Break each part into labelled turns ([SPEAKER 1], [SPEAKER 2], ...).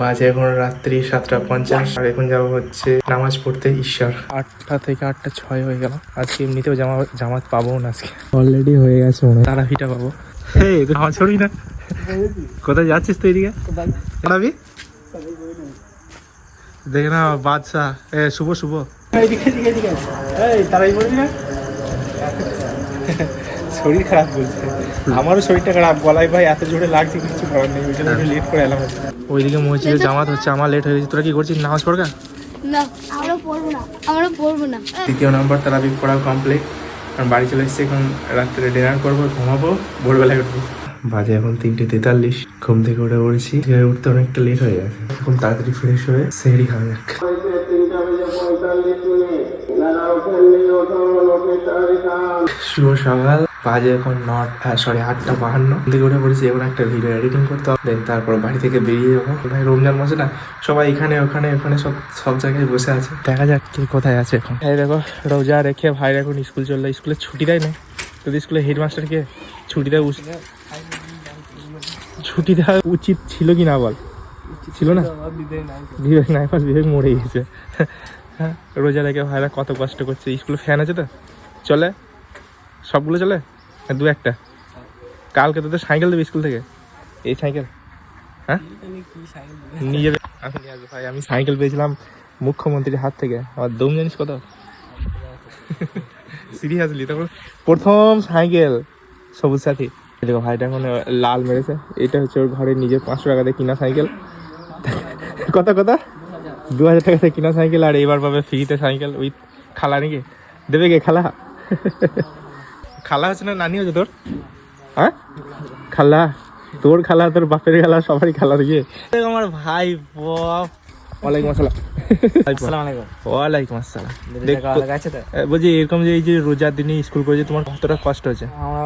[SPEAKER 1] বাজে এখন রাত্রি সাতটা পঞ্চাশ। আর এখন যাব হচ্ছে নামাজ পড়তে ঈশ্বর। আটটা থেকে আটটা ছয় হয়ে গেল। আজকে এমনিতেও জামা জামাত পাবো না আজকে। অলরেডি হয়ে গেছে মনে হয়। তারাফিটা পাবো। এই তুই নামাজ পড়বি না? কোথায় যাচ্ছিস তুই এদিকে? পড়াবি দেখে না বাদশাহ। এ শুভ শুভ। এইদিকে এদিকে এদিকে। এই তারাই পড়বি না? শরীর খারাপ বলছে। আমারও শরীরটা খারাপ গলায় ভাই এত জোরে লাগছে কিছু করার নেই ওই জন্য লেট করে এলাম ওইদিকে মসজিদে জামাত হচ্ছে আমার লেট হয়ে গেছে। তোরা কি করছিস? নামাজ পড়গা
[SPEAKER 2] না আমরা পড়ব না আমরা পড়ব না।
[SPEAKER 1] দ্বিতীয় নম্বর তারাবি পড়া কমপ্লিট কারণ বাড়ি চলে এসেছি এখন রাত্রে ডিনার করব ঘুমাবো ভোরবেলায় উঠবো। বাজে এখন তিনটে তেতাল্লিশ ঘুম থেকে উঠে পড়েছি। উঠতে অনেকটা লেট হয়ে গেছে। এখন তাড়াতাড়ি ফ্রেশ হয়ে সেহরি খাওয়া যাক। শুভ সকাল। বাজে এখন নট সরি আটটা বাহান্ন। থেকে উঠে পড়েছি, এখন একটা ভিডিও এডিটিং করতে হবে। দেন তারপর বাড়ি থেকে বেরিয়ে যাব। ভাই রমজান মাসে না? সবাই এখানে, ওখানে ওখানে সব সব জায়গায় বসে আছে। দেখা যাক কে কোথায় আছে এখন। এই দেখো, রোজা রেখে ভাই এখন স্কুল চলল। স্কুলে ছুটি দেয় না? তোদের স্কুলে হেডমাস্টার কে ছুটি দেওয়া উচিত? ছুটি দেওয়া উচিত ছিল কি না বল? ছিল না? বিবেক নাই পাস বিবেক মরে গেছে। হ্যাঁ রোজা রেখে ভাইরা কত কষ্ট করছে। স্কুলে ফ্যান আছে তো? চলে? সবগুলো চলে? দু একটা। কালকে তোদের সাইকেল দেবে স্কুল থেকে? এই সাইকেল? হ্যাঁ? নিজের ভাই, আমি সাইকেল পেয়েছিলাম মুখ্যমন্ত্রীর হাত থেকে। আমার দম জানিস কত? সিরিয়াসলি, তারপর প্রথম সাইকেল সবুজ সাথী। দেখো, ভাইটা এখন লাল মেরেছে। এটা হচ্ছে ওর ঘরে নিজের পাঁচশো টাকাতে কিনা সাইকেল। কত কত? দু হাজার টাকাতে কিনা সাইকেল, আর এবার পাবে ফ্রিতে সাইকেল উইথ খালা নাকি? দেবে কে খালা? খালা হচ্ছে না নানি হচ্ছে তোর? হ্যাঁ? খালা। তোর খালা তোর বাপের খালা সবারই খালা দিয়ে আমার ভাই ওয়ালাইকুম আসসালাম। ওয়ালাইকুম আসসালাম। দেখ, এ, বলছি এরকম যে এই যে রোজার দিনে স্কুল তোমার কতটা কষ্ট হচ্ছে
[SPEAKER 3] আমরা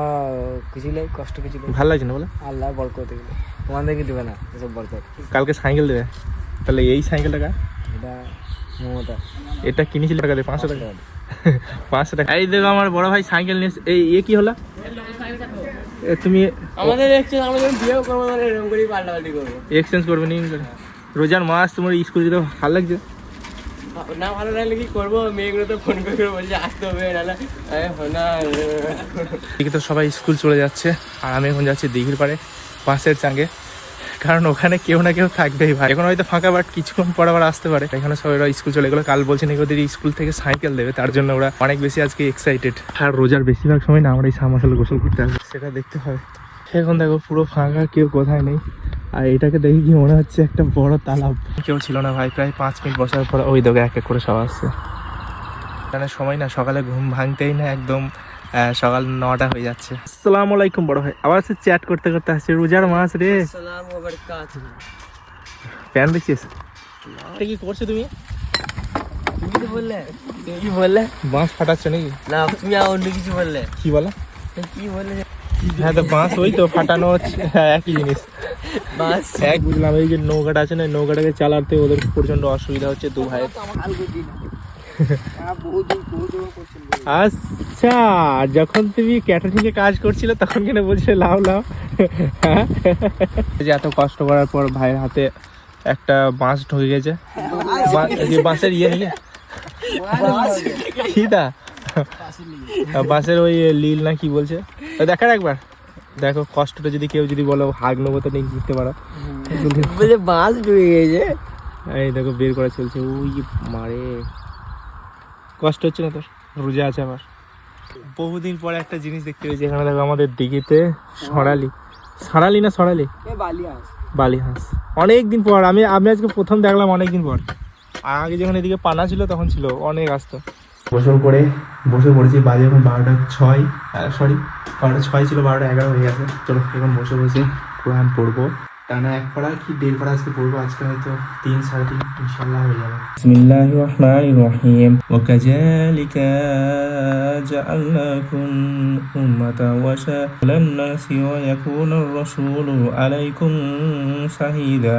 [SPEAKER 3] কিছু কষ্ট কিছু
[SPEAKER 1] ভালো লাগছে না বলে?
[SPEAKER 3] আল্লাহ তোমাদেরকে দেবে। না? এসব বরকত।
[SPEAKER 1] কালকে সাইকেল দেবে। তাহলে এই
[SPEAKER 3] এটা মমতা।
[SPEAKER 1] এটা কিনেছিল টাকা দিয়ে পাঁচশো টাকা। পাঁচশো টাকা এই দেখো আমার বড় ভাই সাইকেল নিয়ে এই এ কি হলো? তুমি
[SPEAKER 3] আমাদের দেখছেন আমরা যখন বিয়েও করব মানে এরকম করেই পাল্টাপাল্টি করব।
[SPEAKER 1] এক্সচেঞ্জ করবে নি রোজার মাস তোমার স্কুল যেতে ভালো লাগছে?
[SPEAKER 3] না ভালো লাগলে কি করব? মেয়েগুলো তো ফোন করে করে বলছে আসতে হবে। নাহলে না
[SPEAKER 1] এদিকে তো সবাই স্কুল চলে যাচ্ছে আর আমি এখন যাচ্ছি দিঘির পাড়ে বাসের চাঙ্গে। কারণ ওখানে কেউ না কেউ থাকবেই ভাই। এখন হয়তো ফাঁকা বাট কিছুক্ষণ পর আবার আসতে পারে। এখানে সবাই ওরা স্কুল চলে গেলো। কাল বলছে নাকি ওদের স্কুল থেকে সাইকেল দেবে, তার জন্য ওরা অনেক বেশি আজকে এক্সাইটেড আর রোজার বেশিরভাগ সময় না আমরা এই সামাশালে গোসল করতে আসি। সেটা দেখতে হবে এখন দেখো পুরো ফাঁকা, কেউ কোথায় নেই। আর এটাকে দেখে কি মনে হচ্ছে একটা বড় তালাব। কেউ ছিল না ভাই, প্রায় পাঁচ মিনিট বসার পর ওই দেখো এক এক করে সব আসছে। এখানে সময় না, সকালে ঘুম ভাঙতেই না, একদম সকাল নটা হয়ে যাচ্ছে। আসসালামু আলাইকুম বড় ভাই। আবার সে চ্যাট করতে করতে আসছে। রোজার মাস রে। প্যান দেখছিস কি করছ তুমি?
[SPEAKER 3] তুমি তো বললে? কি বললে?
[SPEAKER 1] বাঁশ ফাটাচ্ছ নাকি?
[SPEAKER 3] না তুমি আর অন্য কিছু বললে।
[SPEAKER 1] কি বলো?
[SPEAKER 3] কি বললে?
[SPEAKER 1] হ্যাঁ তো বাঁশ ওই তো ফাটানো হচ্ছে। হ্যাঁ, একই জিনিস।
[SPEAKER 3] বাস
[SPEAKER 1] এক বুঝলাম এই যে নৌকাটা আছে না নৌকাটাকে চালাতে ওদের প্রচণ্ড অসুবিধা হচ্ছে দু ভাইয়ের। আচ্ছা যখন তুমি ক্যাটারিং এ কাজ করছিলে তখন কেন বলছিলে লাও লাও। হ্যাঁ? যে এত কষ্ট করার পর ভাইয়ের হাতে একটা বাঁশ ঢুকে গেছে। বাঁশের ইয়ে নিয়ে। কিটা বাঁশের ওই লীল না কি বলছে? দেখার একবার। দেখো কষ্টটা যদি কেউ যদি বলো হাগ নেব তো নিয়ে নিতে পারো।
[SPEAKER 3] বলে বাস ঢুকে গেছে।
[SPEAKER 1] এই দেখো বের করা চলছে। ওই মারে। কষ্ট হচ্ছে না তোর? রোজা আছে আবার বহুদিন পরে একটা জিনিস দেখতে পেয়েছি। এখানে দেখো আমাদের দিঘিতে সরালি সারালি না সরালি
[SPEAKER 3] বালি
[SPEAKER 1] বালি হাঁস অনেক দিন পর। আমি আমি আজকে প্রথম দেখলাম অনেক দিন পর আগে যখন এদিকে পানা ছিল তখন ছিল অনেক আসতো গোসল করে বসে পড়েছি। বাজে এখন বারোটা ছয়। সরি বারোটা ছয় ছিল বারোটা এগারো হয়ে গেছে। চলো এখন বসে বসে কোরআন পড়ব। টানা এক পাড়া কি দেড় পাড়া আজকে পড়ব? আজকে হয়তো তিন সাড়ে তিন ইনশাল্লাহ হয়ে যাবে। বিসমিল্লাহির রহমানির রহিম ওয়াকাজালিকা জাআলনাকুম উম্মাতান ওয়াসালান নাসি ওয়া ইয়াকুনার রাসূলু আলাইকুম শাহীদা।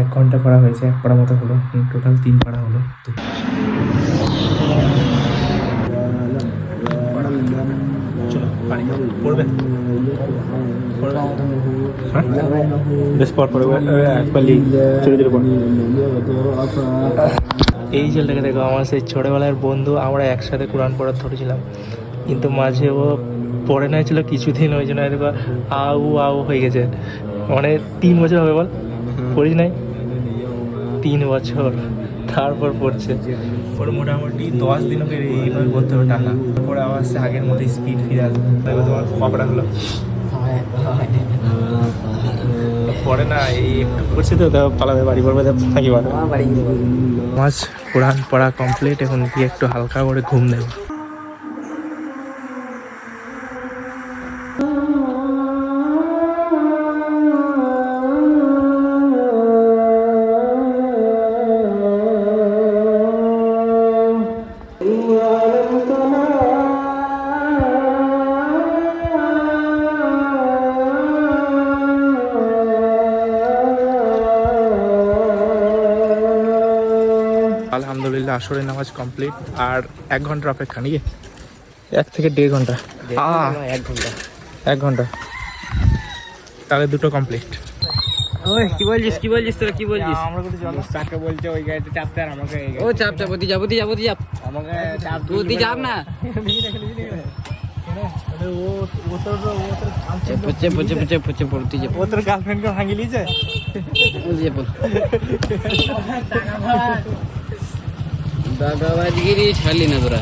[SPEAKER 1] এক ঘণ্টা পড়া হয়েছে এক পাড়া মতো হলো। টোটাল তিন পাড়া হলো। যাব পড়বে? হ্যাঁ? বেশ পর পড়বে একবার এই ছেলেটাকে দেখো আমার সেই ছোটোবেলার বন্ধু আমরা একসাথে কোরআন পড়ার ধরেছিলাম। কিন্তু মাঝে ও পড়ে না ছিল কিছুদিন ওই জন্য দেখো আউ আউ হয়ে গেছে। মানে তিন বছর হবে বল? পড়িস নাই? তিন বছর। তারপর পড়ছে। ওর মোটামুটি দশ দিন ওকে এইভাবে করতে হবে টানা। তারপরে আবার সে আগের মতো স্পিড ফিরে আসবে তারপর তোমার হলো পরে না এই একটু পড়ছে তো তারপর পালাবে বাড়ি পড়বে তারপর থাকি মাছ কোরআন পড়া কমপ্লিট এখন কি একটু হালকা করে ঘুম দেবো। আলহামদুলিল্লাহ আসরের নামাজ কমপ্লিট আর এক ঘণ্টার অপেক্ষা নাকি? এক থেকে দেড় ঘণ্টা।
[SPEAKER 3] এক ঘণ্টা।
[SPEAKER 1] এক ঘণ্টা। তাহলে দুটো কমপ্লিট
[SPEAKER 3] ওই কি বলছিস কি বলছিস তোরা কি বলছিস?
[SPEAKER 1] আমরা কোথায় জল
[SPEAKER 3] মুস্তাককে বলছে ওই গাড়িতে চাপতে আর আমাকে
[SPEAKER 4] ও চাপ চাপ যাব যাব ওদি যাব
[SPEAKER 3] আমাকে চাপ
[SPEAKER 4] তুই যাব না।
[SPEAKER 1] ও ও তোর ও তোর
[SPEAKER 4] পচে পচে পচে পচে পড়তে যাব
[SPEAKER 1] ও তোর গার্লফ্রেন্ডকে ভাঙি
[SPEAKER 4] ওদি যাব না তোরা।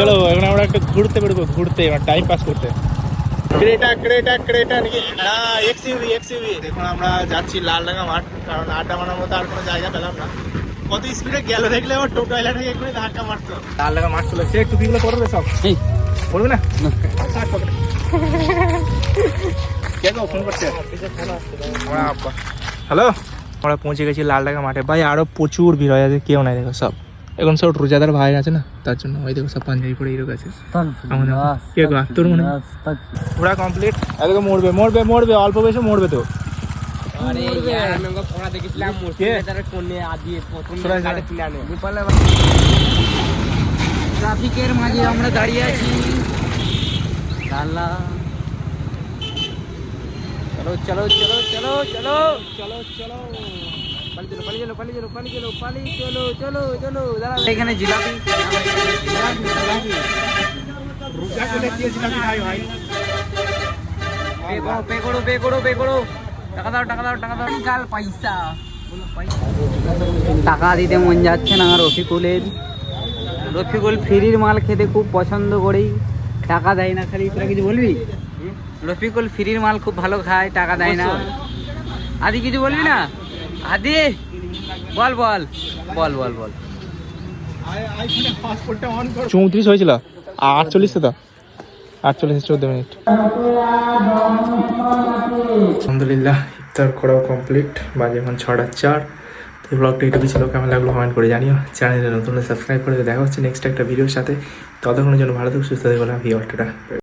[SPEAKER 1] চলো এখন আমরা একটু ঘুরতে বেরোবো ঘুরতে টাইম পাস করতে। ক্রেটা ক্রেটা ক্রেটা নাকি? হ্যাঁ এক্সইউভি এক্সইউভি দেখুন আমরা যাচ্ছি লালডাঙ্গা মাঠ কারণ আড্ডা মারার মতো আর কোনো জায়গা পেলাম না। কত স্পিডে গেল দেখলে আবার টোটো এলা থেকে এক্ষুনি ধাক্কা মারতো। লালডাঙ্গা মাঠ চলে সে টুপিগুলো পরবে সব। পড়বে না? থাক পকেটে। কে ফোন করছে? হ্যালো আমরা পৌঁছে গেছি লালডাঙ্গা মাঠে। ভাই আরও প্রচুর ভিড় হয়ে আছে কেউ নাই দেখো সব। এখন সব রোজাদার ভাই আছে না তার জন্য ওই দেখো সব পাঞ্জাবি পরে এরকম আছে। আমাদের কে গো তোর মনে? পুরা কমপ্লিট এদিকে মরবে মরবে মরবে অল্প বয়সে মরবে তো।
[SPEAKER 4] ট্রাফিকের মাঝে আমরা দাঁড়িয়ে আছি লালা
[SPEAKER 3] চলো চলো চলো চলো চলো চলো চলো পালি চলো পালি চলো পালি চলো পালি চলো পালি চলো চলো চলো দাঁড়া
[SPEAKER 4] এখানে জিলাপি। পে করো পে করো পে করো পে করো। টাকা দাও টাকা দাও টাকা দাও। কাল পয়সা। টাকা দিতে মন যাচ্ছে না রফিকুলের। রফিকুল ফ্রির মাল খেতে খুব পছন্দ করেই। টাকা দেয় না খালি। তোরা কিছু বলবি? রফিকুল ফ্রির মাল খুব ভালো খায় টাকা দেয় না। আদি কিছু বলবি না? আদি বল বল। বল বল বল।
[SPEAKER 1] চৌত্রিশ হয়েছিল? আটচল্লিশ তো আটচল্লিশ চোদ্দ মিনিট আলহামদুলিল্লাহ ইফতার করাও কমপ্লিট বাজে এখন ছটা চার। তো ব্লগটা এটুকু ছিল। কেমন লাগল কমেন্ট করে জানিও। চ্যানেলে নতুন সাবস্ক্রাইব করে দেখা হচ্ছে নেক্সট একটা ভিডিওর সাথে। ততক্ষণের জন্য ভালো থাকুক সুস্থ থাকবে ভিডিওটা